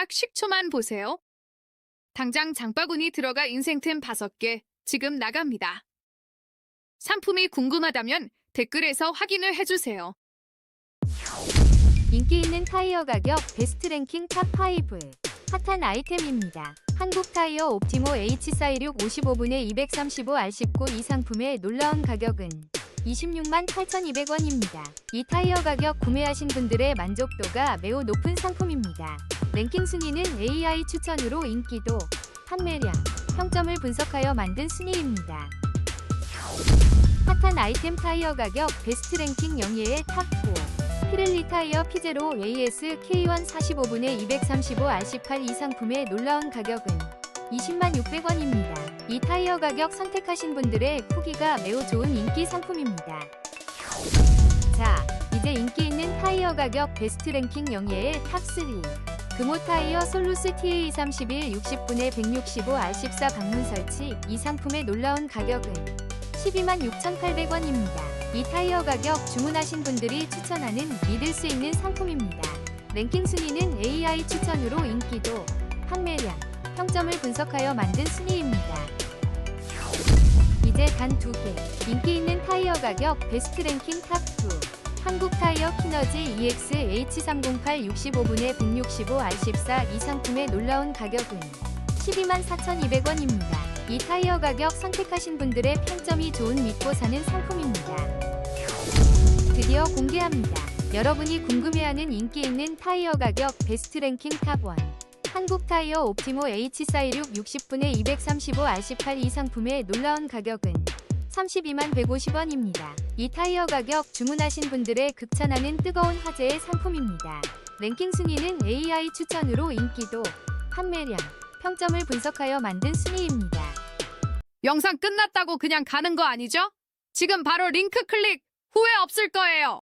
딱 10초만 보세요. 당장 장바구니 들어가 인생템 5개 지금 나갑니다. 상품이 궁금하다면 댓글에서 확인을 해주세요. 인기 있는 타이어 가격 베스트 랭킹 탑5 핫한 아이템입니다. 한국 타이어 옵티모 H416 55분의 235R19 이 상품의 놀라운 가격은 26만 8,200원입니다. 이 타이어 가격 구매하신 분들의 만족도가 매우 높은 상품입니다. 랭킹 순위는 AI 추천으로 인기도, 판매량, 평점을 분석하여 만든 순위입니다. 핫한 아이템 타이어 가격 베스트 랭킹 영예의 탑4 피렐리 타이어 피제로 AS K1 45분의 235R18 이 상품의 놀라운 가격은 20만 600원입니다. 이 타이어 가격 선택하신 분들의 후기가 매우 좋은 인기 상품입니다. 자, 이제 인기 있는 타이어 가격 베스트 랭킹 영예의 탑3 금호 타이어 솔루스 TA231 60분의 165R14 방문 설치 이 상품의 놀라운 가격은 12만 6,800원입니다. 이 타이어 가격 주문하신 분들이 추천하는 믿을 수 있는 상품입니다. 랭킹 순위는 AI 추천으로 인기도, 판매량, 평점을 분석하여 만든 순위입니다. 이제 단 두 개. 인기 있는 타이어 가격 베스트 랭킹 탑2. 한국 타이어 키너지 EX H308 65분의 165R14 이 상품의 놀라운 가격은 12만 4,200원입니다. 이 타이어 가격 선택하신 분들의 평점이 좋은 믿고 사는 상품입니다. 드디어 공개합니다. 여러분이 궁금해하는 인기 있는 타이어 가격 베스트 랭킹 탑1. 한국 타이어 옵티모 H416 60분의 235R18 이 상품의 놀라운 가격은 32만 150원입니다. 이 타이어 가격 주문하신 분들의 극찬하는 뜨거운 화제의 상품입니다. 랭킹 순위는 AI 추천으로 인기도, 판매량, 평점을 분석하여 만든 순위입니다. 영상 끝났다고 그냥 가는 거 아니죠? 지금 바로 링크 클릭 후회 없을 거예요.